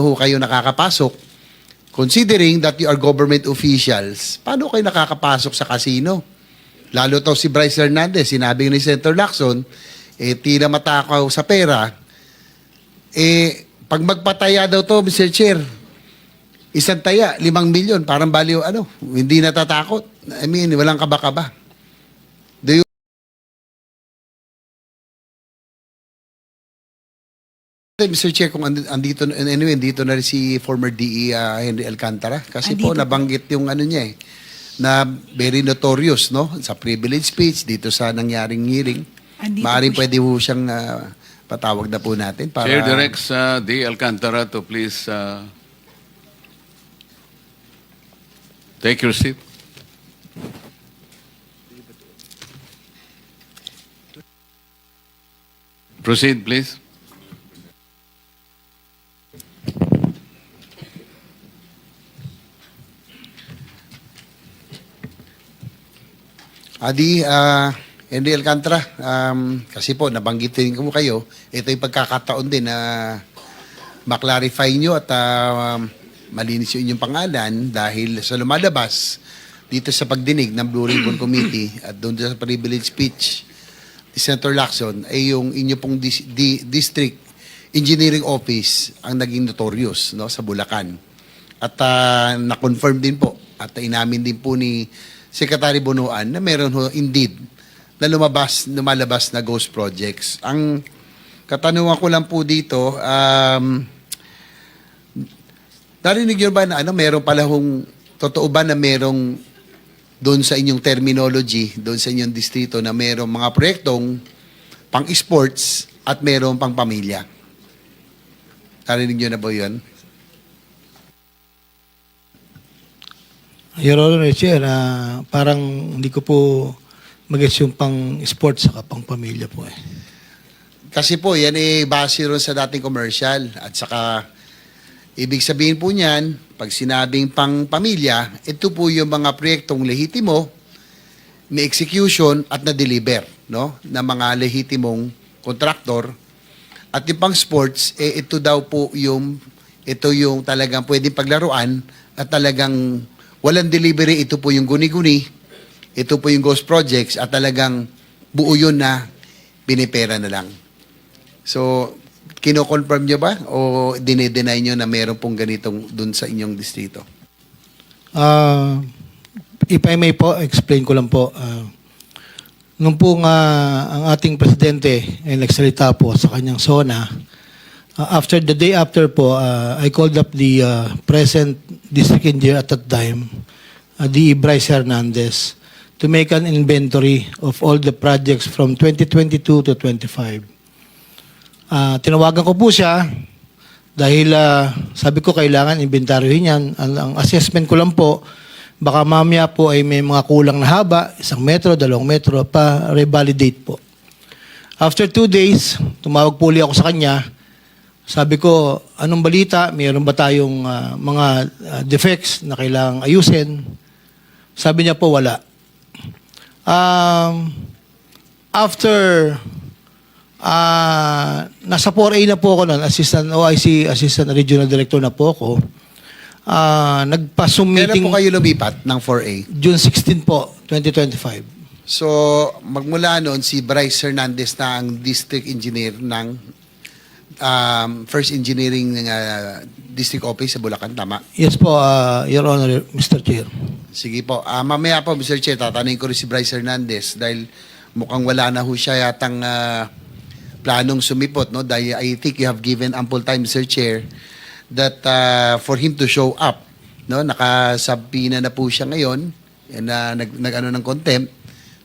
ho kayo nakakapasok, considering that you are government officials, paano kayo nakakapasok sa casino? Lalo to si Bryce Hernandez, sinabi ni Senator Lacson, eh, tila matakaw sa pera. Eh, pag magpataya daw to, Mr. Chair, isang taya, limang milyon, parang baliw, ano, hindi natatakot. I mean, walang kaba-kaba. Mr. Chair, kung andi- andito, anyway, andito na rin si former DE ah, Henry Alcantara. Kasi po, Andito po. nabanggit yung ano niya eh, na very notorious, no? Sa privilege speech, dito sa nangyaring hearing. Andito Maaaring po siya. pwede po siyang ah, patawag na po natin para... Chair directs uh, D. Alcantara to please uh, take your seat. Proceed, please. Adi, ah, Henry Alcantara, um, kasi po, nabanggitin ko kayo, ito yung pagkakataon din na maklarify nyo at ah, malinis yung inyong pangalan dahil sa lumalabas dito sa pagdinig ng Blue Ribbon Committee at doon sa privilege speech ni Senator Lacson ay yung inyo pong dis- di- district engineering office ang naging notorious no, sa Bulacan. At ah, na-confirm din po at inamin din po ni Secretary Bonoan na meron ho indeed na lumabas, lumalabas na ghost projects. Ang katanungan ko lang po dito, um, narinig nyo ba na ano, meron pala hong, totoo ba na merong doon sa inyong terminology, doon sa inyong distrito na merong mga proyektong pang-sports at merong pang-pamilya? Narinig nyo na ba yun? Your Honor, Chair, ah, parang hindi ko po mag-gets yung pang sports saka pang pamilya po eh. Kasi po, yan eh, base ron sa dating commercial. At saka, ibig sabihin po niyan, pag sinabing pang pamilya, ito po yung mga proyektong lehitimo, may execution at na-deliver, no? Na mga lehitimong kontraktor. At yung pang sports, eh, ito daw po yung, ito yung talagang pwedeng paglaruan at talagang walang delivery, ito po yung guni-guni, ito po yung ghost projects at talagang buo yun na binipera na lang. So, kino-confirm nyo ba o dinideny nyo na meron pong ganitong dun sa inyong distrito? Ah, if I may po, explain ko lang po. ah, nung po nga ang ating presidente ay nagsalita po sa kanyang SONA, ah, after the day after po, ah, I called up the ah, present district engineer at that time, uh, the Bryce Hernandez, to make an inventory of all the projects from 2022 to 25. Ah, tinawagan ko po siya dahil ah, sabi ko kailangan inventaryohin yan. Ang, ang assessment ko lang po, baka mamaya po ay may mga kulang na haba, isang metro, dalawang metro, pa revalidate po. After two days, tumawag po ulit ako sa kanya. Sabi ko, anong balita? Mayroon ba tayong ah, mga ah, defects na kailangang ayusin? Sabi niya po, wala. Um, after Ah, nasa 4A na po ako noon, assistant OIC, assistant regional director na po ako. Ah, nagpa-Zoom Kailan po kayo lumipat ng 4A? June 16 po, 2025. So, magmula noon, si Bryce Hernandez na ang district engineer ng um, First Engineering uh, District Office sa Bulacan, tama? Yes po, ah, Your Honor, Mr. Chair. Sige po. Ah, mamaya po, Mr. Chair, tatanungin ko rin si Bryce Hernandez dahil mukhang wala na ho siya yatang ah, planong sumipot. No? Dahil I think you have given ample time, Mr. Chair, that ah, for him to show up. No? Nakasabina na po siya ngayon na nag, nag ano ng contempt.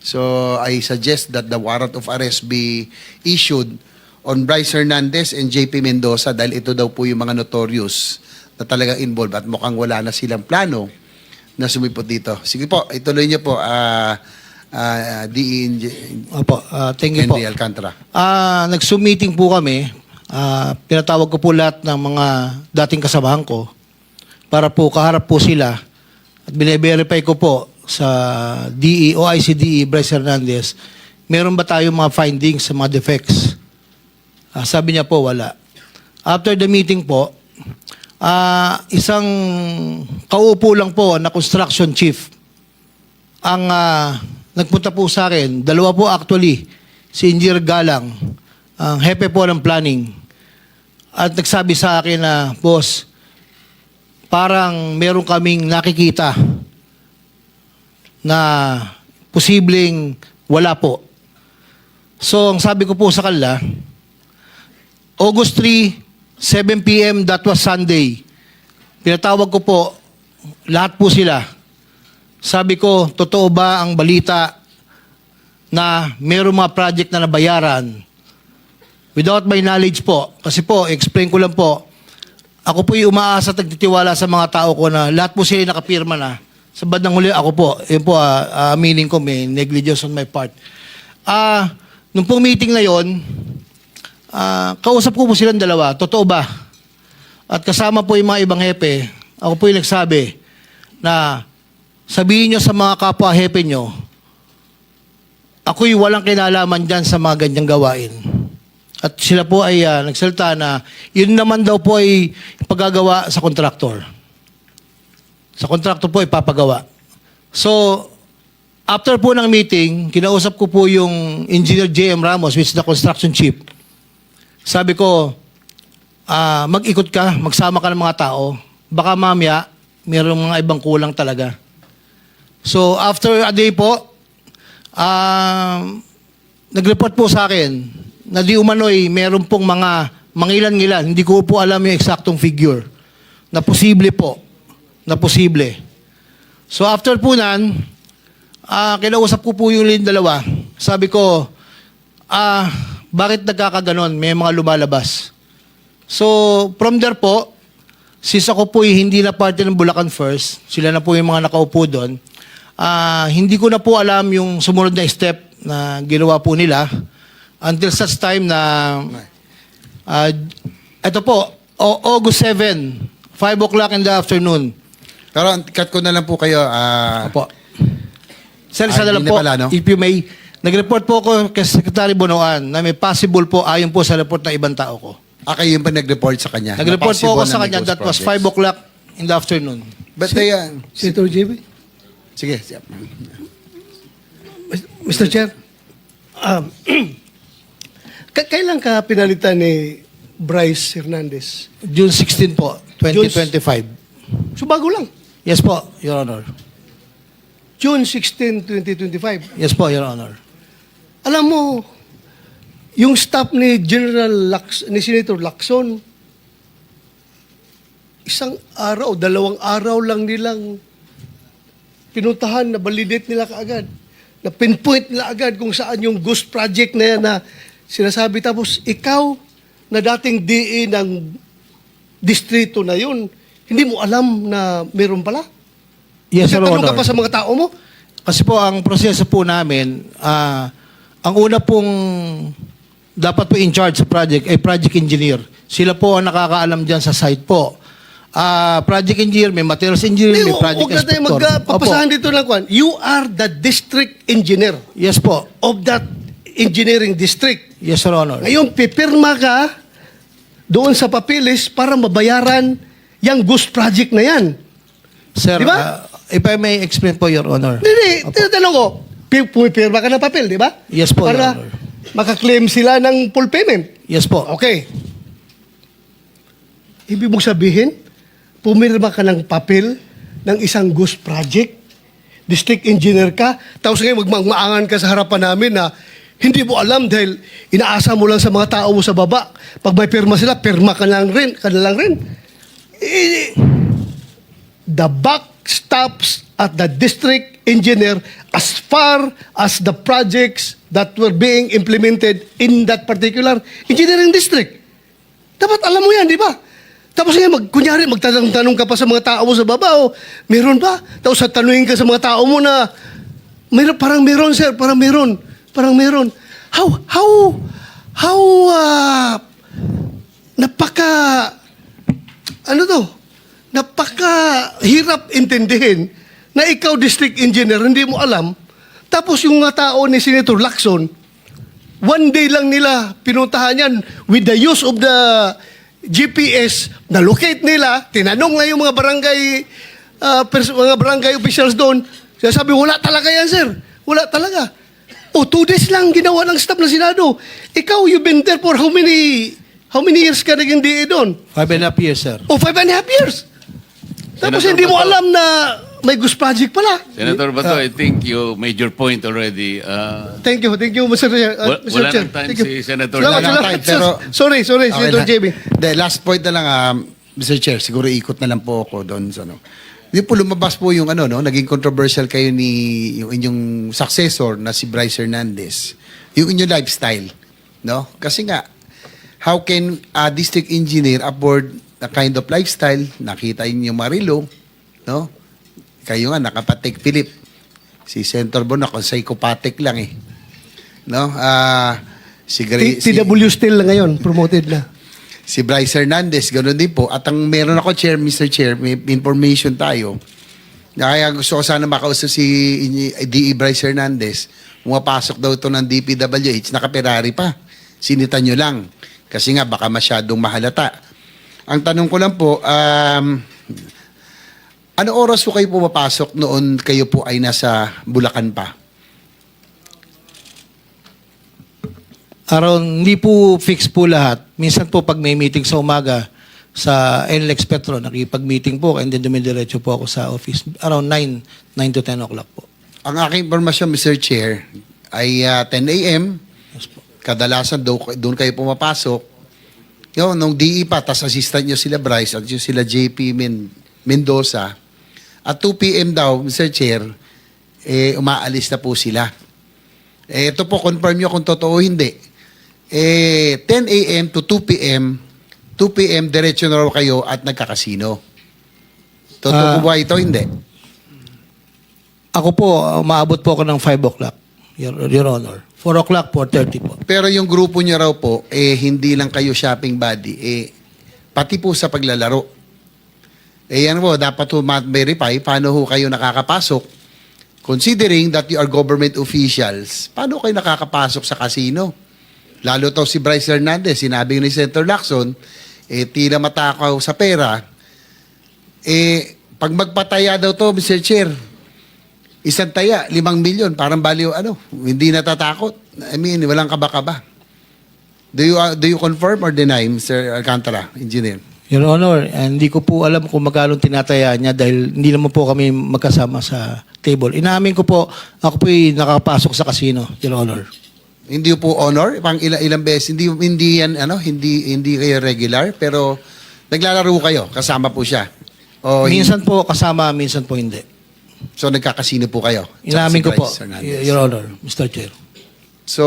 So I suggest that the warrant of arrest be issued on Bryce Hernandez and JP Mendoza dahil ito daw po yung mga notorious na talagang involved at mukhang wala na silang plano na sumipot dito. Sige po, ituloy niyo po, ah ah, DE Opo, ah, thank you po. Alcantara. Ah, nag-Zoom meeting po kami. Ah, pinatawag ko po lahat ng mga dating kasamahan ko para po kaharap po sila at bine-verify ko po sa E, DE, OIC DE, Bryce Hernandez, meron ba tayong mga findings sa mga defects? Ah, sabi niya po, wala. After the meeting po, Ah, isang kaupo lang po na construction chief ang ah, nagpunta po sa akin. Dalawa po actually, si Engineer Galang, ang hepe po ng planning. At nagsabi sa akin na, boss, parang meron kaming nakikita na posibleng wala po. So, ang sabi ko po sa kanila, August 3, 7 p.m., that was Sunday. Pinatawag ko po, lahat po sila. Sabi ko, totoo ba ang balita na mayroong mga project na nabayaran? Without my knowledge po, kasi po, explain ko lang po, ako po yung umaasa at nagtitiwala sa mga tao ko na lahat po sila nakapirma na. Sa bandang huli, ako po, yun po, ah, aminin ko, may negligence on my part. Ah, nung pong meeting na yon, ah, kausap ko po silang dalawa, totoo ba? At kasama po yung mga ibang hepe, ako po yung nagsabi na sabihin nyo sa mga kapwa hepe nyo, ako'y walang kinalaman dyan sa mga ganyang gawain. At sila po ay ah, nagsalita na yun naman daw po ay paggagawa sa kontraktor. Sa kontraktor po ipapagawa. So, after po ng meeting, kinausap ko po yung Engineer J.M. Ramos, which is the construction chief. Sabi ko, ah, mag-ikot ka, magsama ka ng mga tao. Baka mamaya, mayroong mga ibang kulang talaga. So, after a day po, ah, nag-report po sa akin na di umano'y meron pong mga mangilan-ngilan. Hindi ko po alam yung eksaktong figure na posible po. Na posible. So after po nan, ah kinausap ko po yung dalawa. Sabi ko, ah, bakit nagkakaganon? May mga lumalabas. So from there po, since ako po hindi na parte ng Bulacan First, sila na po yung mga nakaupo doon, ah, hindi ko na po alam yung sumunod na step na ginawa po nila until such time na ah, ito po, August 7, 5 o'clock in the afternoon. Pero cut ko na lang po kayo. ah, Opo. Sir, Ah, isa na lang po, pala, no? if you may, nag-report po ako kay Secretary Bonoan na may possible po ayon po sa report ng ibang tao ko. ah, kayo yung pa nag-report sa kanya. Nag-report Na po ako sa kanya, that was projects. 5 o'clock in the afternoon. But they, uh, Senator JB? sige. Mr. Chair, um, k- kailan ka pinalitan ni Bryce Hernandez? June 16 po, 2025. So bago lang. Yes po, Your Honor. June 16, 2025. Yes po, Your Honor. Alam mo, yung staff ni General Lax, ni Senator Lacson, isang araw, dalawang araw lang nilang pinuntahan na validate nila kaagad. Na pinpoint nila agad kung saan yung ghost project na yan na sinasabi. Tapos ikaw na dating DE ng distrito na yun, hindi mo alam na meron pala? Yes, Nagtatanong Honor. ka pa sa mga tao mo? Kasi po ang proseso po namin, ah, ang una pong dapat po in charge sa project ay project engineer. Sila po ang nakakaalam dyan sa site po. Ah, project engineer, may materials engineer, Hindi, may project huwag na tayo inspector. magpapasahan Opo. dito ng kwan. You are the district engineer Yes po. of that engineering district. Yes, Your Honor. Ngayon, pipirma ka doon sa papilis para mabayaran yung ghost project na yan. Sir, Di ba? ah, if I may explain po, Your Honor. Hindi, tinatanong ko, pumipirma ka ng papel, di ba? Yes po, Your Para Honor. makaklaim sila ng full payment. Yes po. Okay. Ibig mong sabihin, pumirma ka ng papel ng isang ghost project, district engineer ka, tapos ngayon magmamaangan ka sa harapan namin na hindi mo alam dahil inaasa mo lang sa mga tao mo sa baba. Pag may pirma sila, pirma ka lang rin, ka na lang rin. Eh, the buck stops at the district engineer as far as the projects that were being implemented in that particular engineering district. Dapat alam mo yan, di ba? Tapos ngayon, mag, kunyari, magtatanong-tanong ka pa sa mga tao mo sa baba, o, meron ba? Tapos tanungin ka sa mga tao mo na, meron, parang meron, sir, parang meron, parang meron. How, how, how, ah, napaka, ano to, napaka hirap intindihin na ikaw district engineer, hindi mo alam. Tapos yung mga tao ni Senator Lacson, one day lang nila pinuntahan yan with the use of the GPS, na-locate nila, tinanong na yung mga barangay, pers- mga barangay officials doon. Sabi, wala talaga yan, sir. Wala talaga. O, two days lang ginawa ng staff ng Senado. Ikaw, you've been there for how many, how many years ka naging DA doon? Five and a half years, sir. O, five and a half years. Tapos Senator hindi mo alam na may Goose Project pala. Senator Bato, I think you made your point already. Uh, Thank you, thank you, Mr. Chair. Uh, Wa- Mr. wala Chair. time Thank you. si Senator Salamat, Wala ng salamat. time, pero- Sorry, sorry, Okay Senator na. JB. The last point na lang, um, Mr. Chair, siguro ikot na lang po ako doon sa ano. Di po lumabas po yung ano, no, naging controversial kayo ni yung inyong successor na si Bryce Hernandez. Yung inyong lifestyle, no? Kasi nga, how can a district engineer afford the kind of lifestyle? Nakita niyo Marilo, no? Kayo nga, nakapatek Philip. Si Senator Bon, ako psychopathic lang eh. No? Ah, si, Gray, T- TW still na ngayon, promoted na. si Bryce Hernandez, ganoon din po. At ang meron ako, Chair, Mr. Chair, may information tayo. Na kaya gusto ko sana makausap si DE Bryce Hernandez. Pumapasok daw ito ng DPWH, naka-Ferrari pa. Sinita nyo lang. Kasi nga, baka masyadong mahalata. Ang tanong ko lang po, um, ano oras po kayo pumapasok noon kayo po ay nasa Bulacan pa? Around, hindi po fix po lahat. Minsan po pag may meeting sa umaga sa NLEX Petro, nakipag-meeting po and then dumidiretso po ako sa office. Around 9, 9 to 10 o'clock po. Ang aking informasyon, Mr. Chair, ay ah, 10 a.m. Yes po. kadalasan do- doon kayo pumapasok. Yun, nung DE pa, tas assistant nyo sila Bryce at sila JP Men- Mendoza. At 2 p.m. daw, Mr. Chair, eh, umaalis na po sila. Eh, ito po, confirm nyo kung totoo o hindi. Eh, 10 a.m. to 2 p.m., 2 p.m. diretso na raw kayo at nagkakasino. Totoo Ah. po ba ito? Hindi. Ako po, umaabot po ako ng 5 o'clock, Your, Your Honor. 4 o'clock, 4.30 po. Pero yung grupo niyo raw po, eh, hindi lang kayo shopping buddy, eh, pati po sa paglalaro. Eh, yan po, dapat po ma-verify paano ho kayo nakakapasok. Considering that you are government officials, paano kayo nakakapasok sa casino? Lalo to si Bryce Hernandez, sinabi ni Senator Lacson, eh, tila matakaw sa pera. Eh, pag magpataya daw to, Mr. Chair, isang taya, limang milyon, parang baliw, ano, hindi natatakot. I mean, walang kaba-kaba. Do you, uh, do you confirm or deny, Mr. Alcantara, engineer? Your Honor, hindi ko po alam kung magkano tinataya niya dahil hindi naman po kami magkasama sa table. Inamin ko po, ako po nakapasok sa casino, Your Honor. Hindi po honor, pang ilang, ilang beses, hindi, hindi yan, ano, hindi, hindi kayo regular, pero naglalaro kayo, kasama po siya. O, minsan po kasama, minsan po hindi. So, nagkakasino po kayo? Inamin ko po, Hernandez. Your Honor, Mr. Chair. So,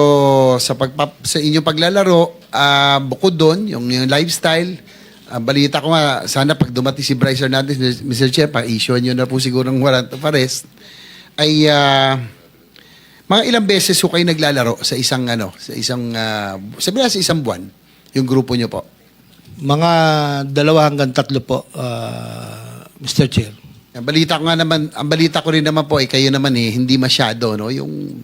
sa pagpap sa inyong paglalaro, ah, bukod doon, yung, yung lifestyle, ah, balita ko nga, sana pag dumating si Bryce Hernandez, Mr. Chair, pa-issue nyo na po siguro ng warrant of arrest, ay ah, mga ilang beses ko kayo naglalaro sa isang, ano, sa isang, uh, sabi na sa isang buwan, yung grupo nyo po. Mga dalawa hanggang tatlo po, ah, Mr. Chair. Ang balita ko nga naman, ang balita ko rin naman po, ay kayo naman eh, hindi masyado, no? Yung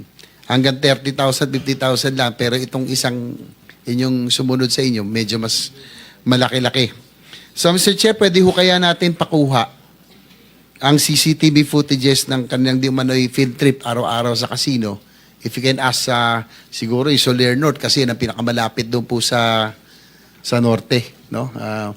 hanggang 30,000, 50,000 lang, pero itong isang, inyong sumunod sa inyo, medyo mas malaki-laki. So, Mr. Chair, pwede ho kaya natin pakuha ang CCTV footages ng kanilang di umano'y field trip araw-araw sa casino. If you can ask sa siguro yung Soler North kasi yan ang pinakamalapit doon po sa sa norte, no? Ah,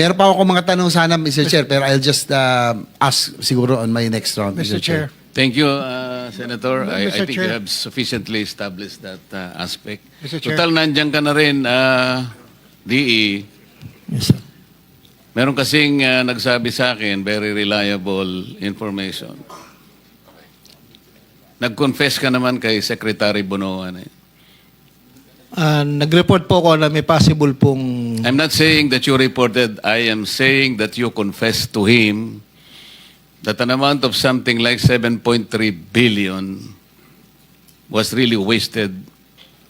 meron pa ako mga tanong sana Mr. Chair pero I'll just uh, ask siguro on my next round Mr. Chair. Thank you, uh, Senator. I, I Mr. think Chair. you have sufficiently established that uh, aspect. Mr. Chair. Total, nandiyan ka na rin, uh, DE. Yes, sir. Meron kasing uh, nagsabi sa akin, very reliable information. Nag-confess ka naman kay Secretary Bonoan. Eh. Ah, nag-report po ako na may possible pong I'm not saying that you reported. I am saying that you confessed to him that an amount of something like 7.3 billion was really wasted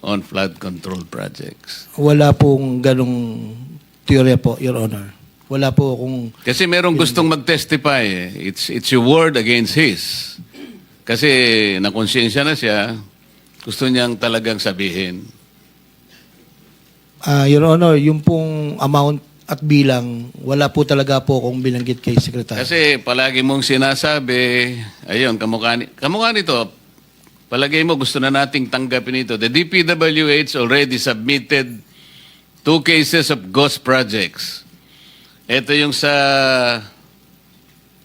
on flood control projects. wala pong ganong teorya po, Your Honor. Wala po akong Kasi merong gustong mag-testify. eh. It's, it's your word against his. Kasi nakonsensya na siya, gusto niyang talagang sabihin. Ah, Your Honor, yung pong amount at bilang, wala po talaga po kung binanggit kay Secretary. Kasi palagi mong sinasabi, ayun, kamukha, ni- kamukha nito, palagay mo gusto na nating tanggapin ito. The DPWH already submitted two cases of ghost projects. Ito yung sa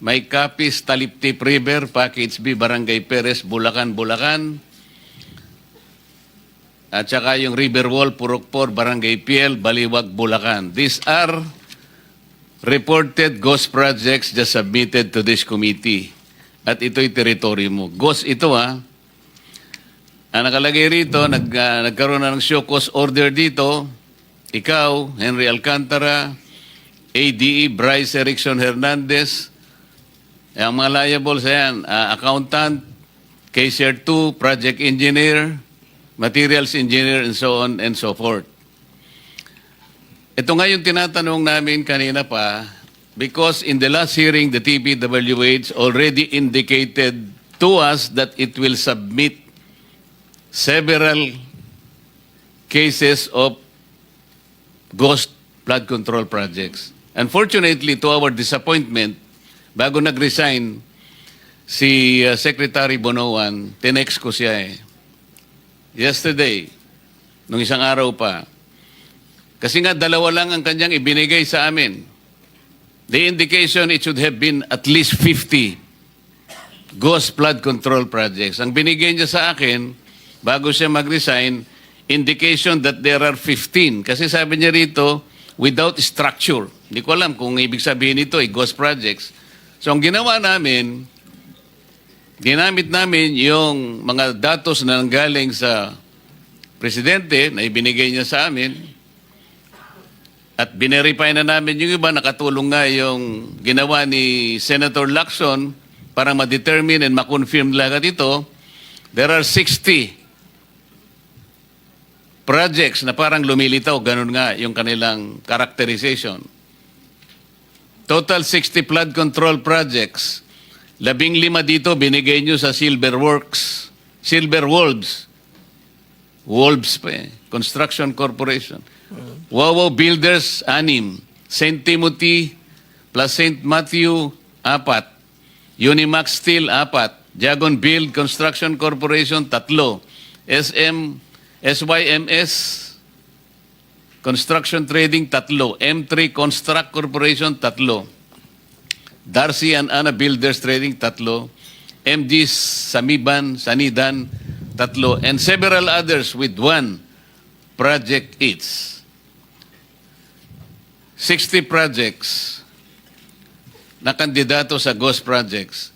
May Capis, Taliptip River, Package B, Barangay Perez, Bulacan, Bulacan. At saka yung Riverwall, Purokpor, Barangay Piel, Baliwag, Bulacan. These are reported ghost projects just submitted to this committee. At ito'y teritoryo mo. Ghost ito ha. Ang nakalagay rito, nag, ah, nagkaroon na ng show cause order dito. Ikaw, Henry Alcantara, ADE, Bryce Erickson Hernandez, ang mga liables yan, ah, accountant, cashier 2, project engineer, materials engineer, and so on and so forth. Ito nga yung tinatanong namin kanina pa, because in the last hearing, the TPWH already indicated to us that it will submit several cases of ghost flood control projects. Unfortunately, to our disappointment, bago nag-resign si uh, Secretary Bonoan, tinext ko siya eh. Yesterday, nung isang araw pa, kasi nga dalawa lang ang kanyang ibinigay sa amin. The indication it should have been at least 50 ghost flood control projects. Ang binigay niya sa akin, bago siya mag-resign, indication that there are 15. Kasi sabi niya rito, without structure. Hindi ko alam kung ibig sabihin nito ay ghost projects. So ang ginawa namin, ginamit namin yung mga datos na nanggaling sa presidente na ibinigay niya sa amin, at binerify na namin yung iba, nakatulong nga yung ginawa ni Senator Lacson para ma-determine and ma-confirm lahat ito. There are 60 projects na parang lumilitaw, ganun nga yung kanilang characterization. Total 60 flood control projects. Labing lima dito binigay nyo sa Silver Works, Silver Wolves. Wolves pa eh. Construction Corporation. Wawaw Builders, anim. St. Timothy plus St. Matthew, apat. Unimax Steel, apat. Jagon Build Construction Corporation, tatlo. SM, SYMS, Construction Trading, tatlo. M3 Construct Corporation, tatlo. Darcy and Anna Builders Trading, tatlo. MG Samiban, Sanidan, tatlo. And several others with one project each. 60 projects na kandidato sa ghost projects.